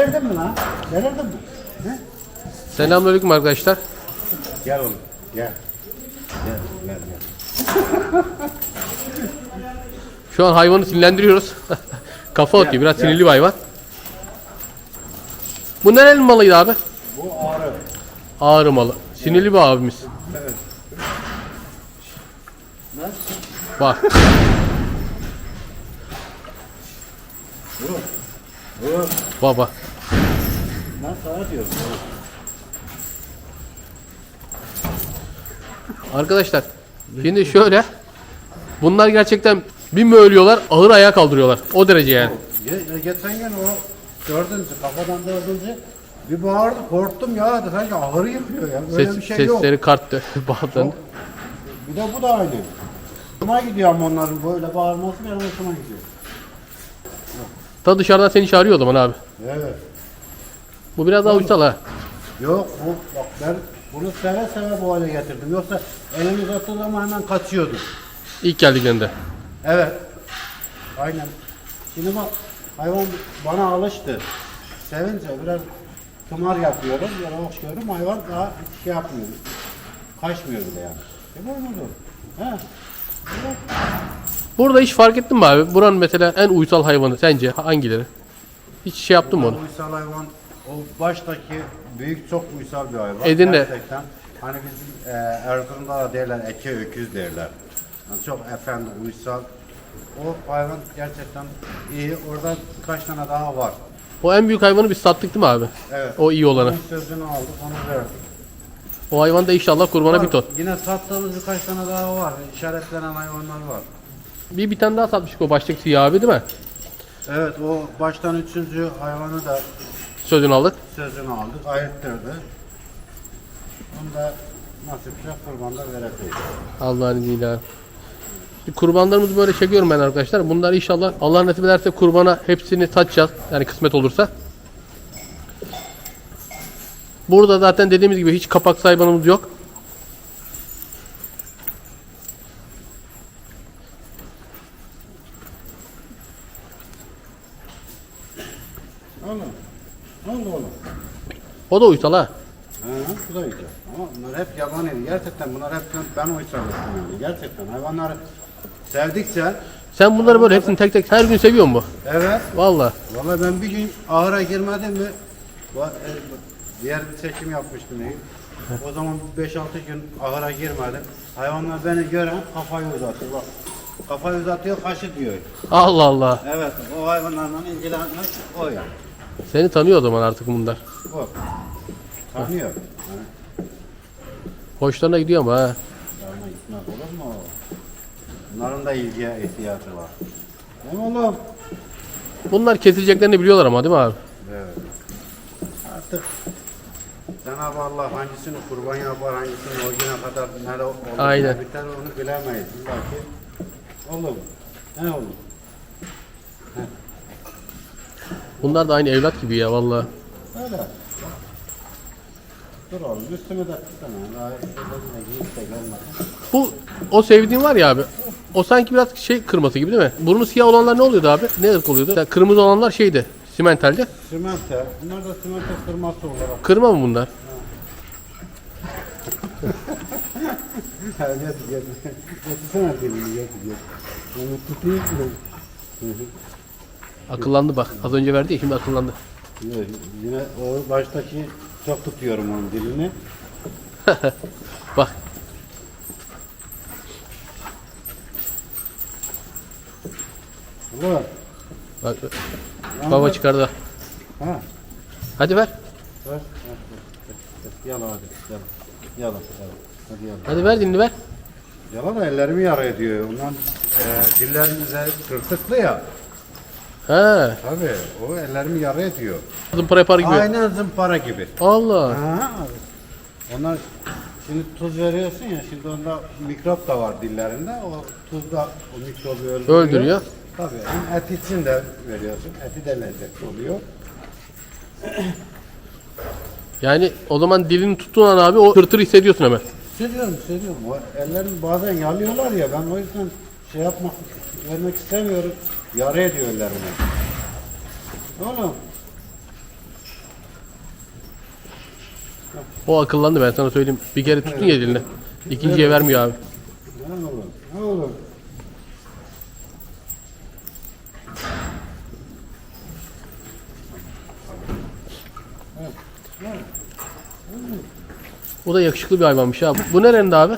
Verdin mi lan? Verdin mi? He? Selamünaleyküm arkadaşlar. Gel oğlum. Gel. Gel. Gel. gel. Şu an hayvanı sinirlendiriyoruz. Kafa atıyor. Biraz gel. sinirli bir hayvan. Bu nerenin malıydı abi? Bu ağrı. Ağrı malı. Sinirli bir abimiz. Evet. Bak. Vur. Vur. Baba. Lan sana diyorum. Arkadaşlar. Şimdi şöyle. Bunlar gerçekten bir mi ölüyorlar ağır ayağa kaldırıyorlar. O derece yani. Ge- Geçen gün o dördüncü, kafadan dördüncü bir bağırdı, korktum ya dedi sanki ağrı yapıyor ya. Böyle Ses, bir şey yok. sesleri karttı. Bazılarının. Bir de bu da aynı. Hoşuma gidiyor ama onların böyle bağırması benim hoşuma gidiyor. Ta dışarıdan seni çağırıyor o zaman abi. Evet. Bu biraz daha uysal ha. Yok bu bak ben bunu seve seve bu hale getirdim. Yoksa elimi uzattığı zaman hemen kaçıyordu. İlk geldiklerinde. Evet. Aynen. Şimdi bak hayvan bana alıştı. Sevince biraz tımar yapıyorum, yavaş görüyorum hayvan daha hiç şey yapmıyor. Kaçmıyor bile yani. E bu mudur? He. Burada hiç fark ettin mi abi? Buranın mesela en uysal hayvanı sence hangileri? Hiç şey yaptın mı onu? Uysal hayvan o baştaki büyük çok uysal bir hayvan. Edirne. Gerçekten. Hani bizim e, Erzurum'da da derler eke öküz derler. Yani çok efendi, uysal. O hayvan gerçekten iyi. Orada birkaç tane daha var. O en büyük hayvanı biz sattık değil mi abi? Evet. O iyi olanı. Onun sözünü aldık, onu verdik. O hayvan da inşallah kurbana bir ton. Yine sattığımız birkaç tane daha var. İşaretlenen hayvanlar var. Bir bir tane daha satmıştık o baştaki siyah abi değil mi? Evet o baştan üçüncü hayvanı da Sözünü aldık. sözünü aldık, ayırttırdı. Onu da nasipse kurbanda vereceğiz. Allah'ın izniyle. Kurbanlarımızı böyle çekiyorum ben arkadaşlar. Bunlar inşallah Allah nasip ederse kurbana hepsini satacağız. Yani kısmet olursa. Burada zaten dediğimiz gibi hiç kapak hayvanımız yok. Oğlum. Oldu oğlum? O da uysal ha. Ha, bu da güzel. Ama bunlar hep yabanıydı. Gerçekten bunlar hep ben uysalmıştım yani. Gerçekten hayvanları sevdikçe Sen bunları böyle hepsini tek tek her gün seviyor mu? evet. Valla. Vallahi ben bir gün ahıra girmedim mi va- e, diğer bir seçim yapmıştım. O zaman 5-6 gün ahıra girmedim. Hayvanlar beni gören kafayı uzatıyor. Bak. Kafayı uzatıyor, kaşı diyor. Allah Allah. Evet, o hayvanlarla ilgilenmek o yani. Seni tanıyor o zaman artık bunlar. O. Tanıyor. Yani, Hoşlarına gidiyor ama ha. yanına gitmez olur mu? Bunların da ilgiye ihtiyacı var. Değil mi oğlum? Bunlar kesileceklerini biliyorlar ama değil mi abi? Evet. Artık Cenab-ı Allah hangisini kurban yapar, hangisini o güne kadar ne olur, Aynen. ne biter onu bilemeyiz. İlla ki olur. Ne olur? Bunlar da aynı evlat gibi ya valla. Öyle. Dur oğlum üstümü de tutsana. Daha şuradan giyip de gelmeden. Bu o sevdiğin var ya abi. O sanki biraz şey kırması gibi değil mi? Burnu siyah olanlar ne oluyordu abi? Ne ırk oluyordu? Mesela kırmızı olanlar şeydi. Simentalde. Simente. Bunlar da simente kırması olarak. Kırma mı bunlar? Hadi gel. Getirsene dilini gel gel. Onu tutayım mı? Akıllandı bak. Az önce verdi ya şimdi akıllandı. Yine, yine o baştaki çok tutuyorum onun dilini. Bak. Ulan. Bak. Baba çıkardı. Ha. Hadi ver. Ver. ver. Yala hadi. Yala. Yala. Yala. Hadi yala. Hadi ver dilini ver. Yala da ellerimi yara ediyor. Ondan e, dillerin üzeri tırtıklı ya. Ha. Tabii o ellerimi yara ediyor. Zımpara yapar gibi. Aynen zımpara gibi. Allah. Ha. Onlar şimdi tuz veriyorsun ya şimdi onda mikrop da var dillerinde. O tuz da o mikrobu öldürüyor. Öldürüyor. Tabii hem et için de veriyorsun. Eti de lezzetli oluyor. Yani o zaman dilini tuttuğun an abi o tırtır hissediyorsun hemen. Hissediyorum, hissediyorum. O ellerini bazen yalıyorlar ya ben o yüzden şey yapmak, vermek istemiyorum. Yara ediyor ellerine. Oğlum. O akıllandı ben sana söyleyeyim. Bir kere tuttun ya elini. İkinciye vermiyor abi. Ne olur? Ne olur? O da yakışıklı bir hayvanmış ha. Bu nerenin abi?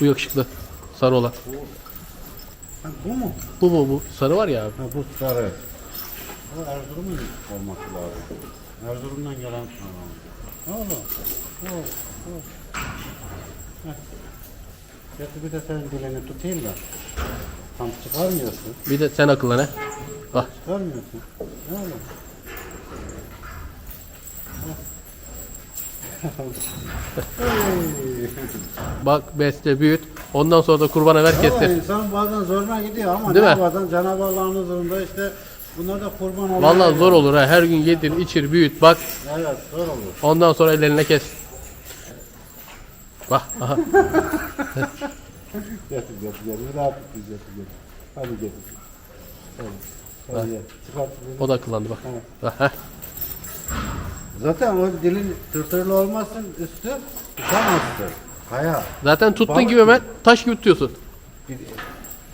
Bu yakışıklı. Sarı olan. Ha, bu mu? Bu bu bu. Sarı var ya abi. Ha, bu sarı. Bu Erzurum'un olması lazım. Erzurum'dan gelen olur? Ne olur? Heh. Getir bir de senin dilini tutayım da. Tam çıkarmıyorsun. Bir de sen akıllan he. Bak. Çıkarmıyorsun. Ne olur? Bak besle büyüt. Ondan sonra da kurbana ver Ama kestir. insan bazen zoruna gidiyor ama Değil ne mi? bazen Cenab-ı Allah'ın huzurunda işte bunlar da kurban oluyor. Vallahi zor olur ha. Her gün yedir, içir, büyüt. Bak. Evet zor olur. Ondan sonra ellerine kes. Bak. Aha. Getir getir getir. Rahat bir getir getir. Hadi getir. Hadi. Hadi gel. Çıkart. O da akıllandı bak. Evet. Bak, heh. Zaten o dilin tırtırlı olmasın üstü tutamazsın. Kaya. Zaten tuttun Balık gibi hemen taş gibi tutuyorsun.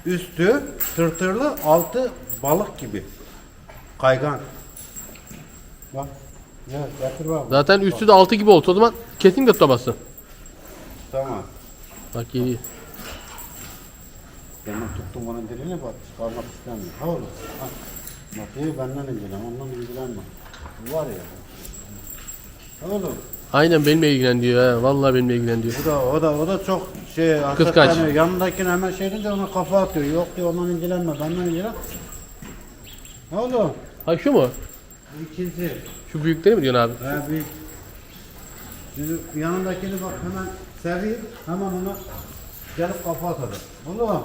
Üstü tırtırlı, altı balık gibi. Kaygan. Bak. Evet, getir bak. Zaten üstü de altı gibi oldu. O zaman kesinlikle tutamazsın. Tamam. Bak geliyor. Demin tuttum onun dilini bak çıkarmak istemiyor. Ha oğlum. Ha. Bak iyi benden ilgilen, ondan ilgilenme. Var ya. Oğlum. Aynen benimle ilgilen diyor ha. Vallahi benimle ilgilen diyor. Bu da o da o da çok şey Kıskanç. hasretleniyor. Yanındakine hemen şey deyince ona kafa atıyor. Yok diyor ondan ilgilenme, benden ilgilen. Ne oğlum? Ha şu mu? Bu ikinci. Şu büyükleri mi diyorsun abi? He büyük. Şimdi yanındakini bak hemen seveyim, hemen ona gelip kafa atalım. Oğlum.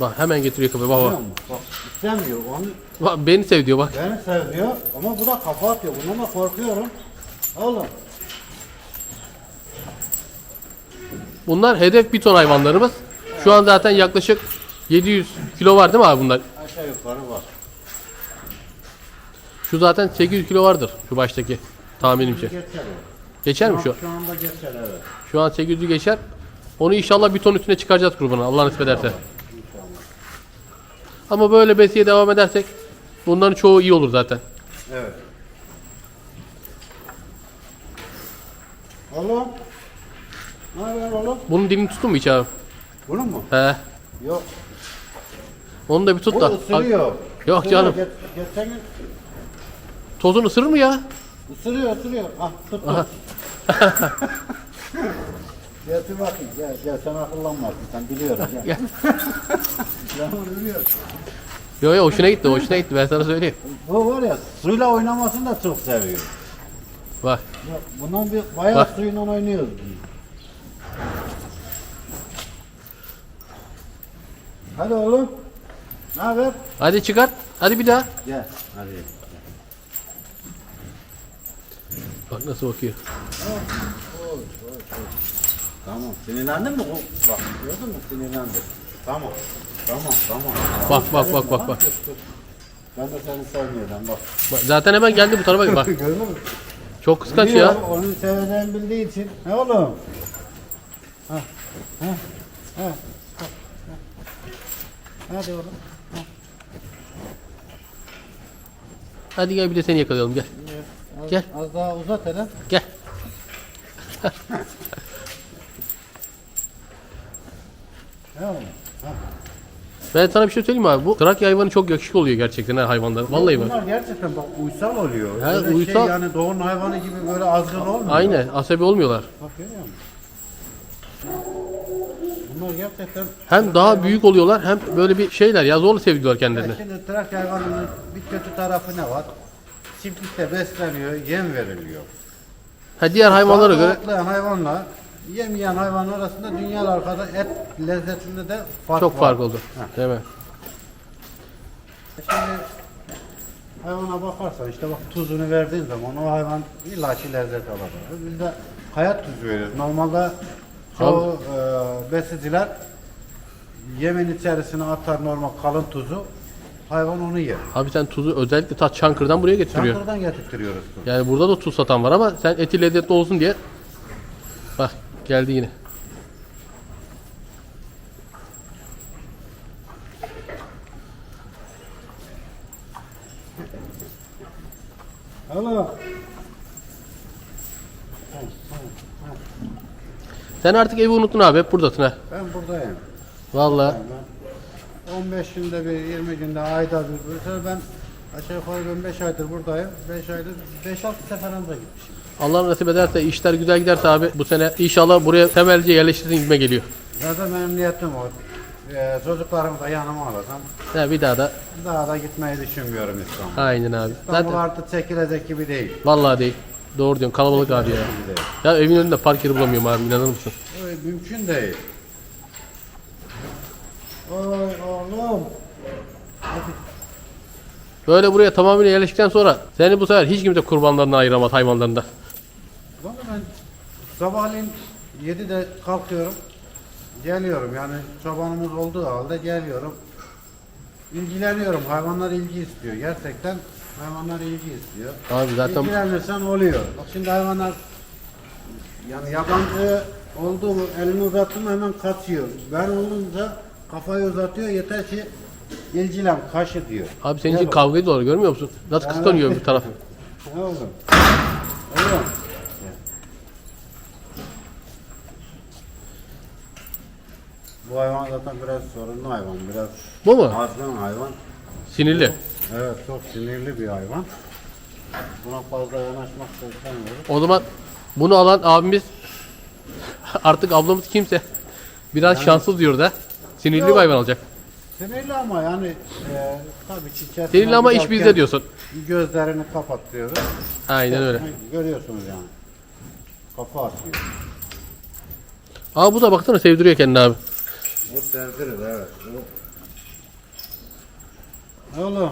Bak hemen getiriyor kafayı. Bak bak. İstemiyor. Onu Bak beni sev diyor bak. beni seviyor ama bu da kafa atıyor. Bundan da korkuyorum. Oğlum. Bunlar hedef bir ton hayvanlarımız. Şu an zaten yaklaşık 700 kilo var değil mi abi bunlar? Aşağı yukarı var. Şu zaten 800 kilo vardır şu baştaki tahminimce. Geçer o. Geçer mi şu? Şu anda geçer evet. Şu an 800'ü geçer. Onu inşallah bir ton üstüne çıkaracağız kurbana Allah nasip ederse. Ama böyle besiye devam edersek bunların çoğu iyi olur zaten. Evet. Oğlum. Ne haber oğlum? Bunun dilini tuttun mu hiç abi? Bunun mu? He. Yok. Onu da bir tut Bu da. ısırıyor. Yok Isırıyor. canım. Geç, geçen gün Tozunu ısırır mı ya? ısırıyor ısırıyor. Ah tut tut. gel bir bakayım gel gel sen akıllanmazsın sen biliyorum gel. Gel. Yo yo hoşuna gitti hoşuna gitti ben sana söyleyeyim. Bu var ya suyla oynamasını da çok seviyor. Bak. Bundan bir bayağı Bak. suyla oynuyoruz. bunu. Hadi oğlum. Ne haber? Hadi çıkart. Hadi bir daha. Gel. Hadi. Bak nasıl bakıyor. Tamam. Sinirlendin mi? Bak gördün mü? Sinirlendi. Tamam. Tamam. Tamam. Bak bak bak bak bak. Ben de seni sevmiyorum bak. Bak, Zaten hemen geldi bu tarafa bak. Gördün mü? Çok Biliyor, ya. Onu seveceğini bildiği için. Ne oğlum? Ha. Ha. Ha. ha. Hadi oğlum. Hadi gel bir de seni yakalayalım gel. Az, Gel. Az daha uzat hele. Gel. Ne oğlum? Ha. Ben sana bir şey söyleyeyim mi abi? Bu Trakya hayvanı çok yakışıklı oluyor gerçekten ha hayvanlar. Vallahi bak. Bunlar gerçekten bak uysal oluyor. He, Öyle uysal. Şey yani doğunun hayvanı gibi böyle azgın olmuyor. Aynen asabi olmuyorlar. Bak görüyor musun? Bunlar gerçekten Hem daha büyük oluyorlar hem böyle bir şeyler ya zorla sevdiriyorlar kendilerini. Şimdi Trakya hayvanının bir kötü tarafı ne var? Çiftlikte besleniyor, yem veriliyor. Ha diğer hayvanlara göre Sağlıklı hayvanla yemeyen hayvan arasında dünyalar kadar et lezzetinde de fark çok var. fark oldu. Değil mi? Şimdi hayvana bakarsan işte bak tuzunu verdiğin zaman o hayvan illaki lezzet alır. Biz de hayat tuzu veriyoruz. Normalde çoğu e, besiciler yemin içerisine atar normal kalın tuzu. hayvan onu yer. Abi sen tuzu özellikle ta Çankırı'dan buraya getiriyor. Çankırı'dan getirtiyoruz. Yani burada da tuz satan var ama sen eti lezzetli olsun diye. Geldi yine. Sen artık evi unuttun abi hep buradasın ha. Ben buradayım. Vallahi. Ben 15 günde bir, 20 günde, ayda bir. Mesela ben aşağı yukarı ben 5 aydır buradayım. 5 aydır 5-6 sefer anca gitmişim. Allah nasip ederse işler güzel giderse abi bu sene inşallah buraya temelci yerleştirsin gibime geliyor. Zaten benim niyetim o. Ee, çocuklarımı da yanıma alasam Ya bir daha da daha da gitmeyi düşünmüyorum İstanbul'a. aynen abi. İstanbul Zaten artık çekilecek gibi değil. vallahi değil. Doğru diyorsun kalabalık abi ya. Değil. Ya evin önünde park yeri bulamıyorum abi inanır mısın? Öyle mümkün değil. Oy oğlum. Böyle buraya tamamıyla yerleştikten sonra seni bu sefer hiç kimse kurbanlarına ayıramaz hayvanlarında. Sabahleyin 7'de kalkıyorum. Geliyorum yani çobanımız olduğu halde geliyorum. İlgileniyorum. Hayvanlar ilgi istiyor. Gerçekten hayvanlar ilgi istiyor. Abi zaten İlgilenirsen oluyor. Bak şimdi hayvanlar yani yabancı oldu mu elini uzattım hemen kaçıyor. Ben olunca kafayı uzatıyor yeter ki ilgilen kaşı diyor. abi senin için kavga ediyorlar görmüyor musun? Nasıl kıskanıyor bir taraf. Ne oldu? Oğlum. Bu hayvan zaten biraz sorunlu hayvan. Biraz Bu mu? azgın hayvan. Sinirli. Evet çok sinirli bir hayvan. Buna fazla yanaşmak da istemiyoruz. O zaman bunu alan abimiz artık ablamız kimse biraz şanssız diyor da sinirli bir hayvan alacak. Sinirli ama yani e, tabii ki içerisine Sinirli ama iş giderken bizde diyorsun. Gözlerini kapatıyoruz. Aynen öyle. Görüyorsunuz yani. Kafa atıyor. Aa bu da baksana sevdiriyor kendini abi. O sevdirir evet. O... Oğlum.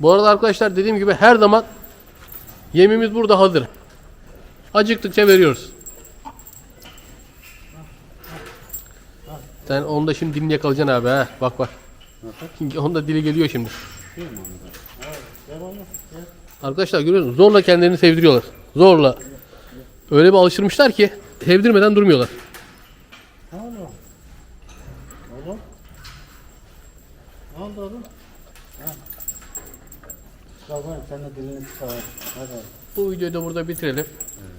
Bu arada arkadaşlar dediğim gibi her zaman yemimiz burada hazır. Acıktıkça veriyoruz. Sen onu da şimdi dilini yakalayacaksın abi ha. Bak bak. Nasıl? Onun da dili geliyor şimdi. Arkadaşlar görüyor musunuz? Zorla kendilerini sevdiriyorlar. Zorla. Öyle bir alıştırmışlar ki sevdirmeden durmuyorlar. Oğlum. Oğlum. Ne oldu oğlum? Ha. Kalkayım sen de dilini çıkar. Hadi. Bu videoyu da burada bitirelim.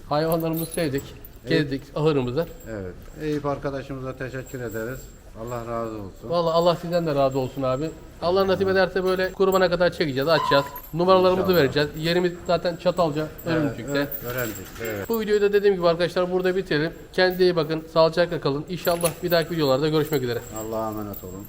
Hayvanlarımızı sevdik. Gezdik ahırımızda. Evet. Eyüp arkadaşımıza teşekkür ederiz. Allah razı olsun. Vallahi Allah sizden de razı olsun abi. Allah nasip ederse böyle kurbana kadar çekeceğiz, açacağız. Numaralarımızı vereceğiz. Yerimiz zaten Çatalca, Örümcük'te. Evet, öğrendik. Evet. Bu videoyu da dediğim gibi arkadaşlar burada bitirelim. Kendinize iyi bakın. Sağlıcakla kalın. İnşallah bir dahaki videolarda görüşmek üzere. Allah'a emanet olun.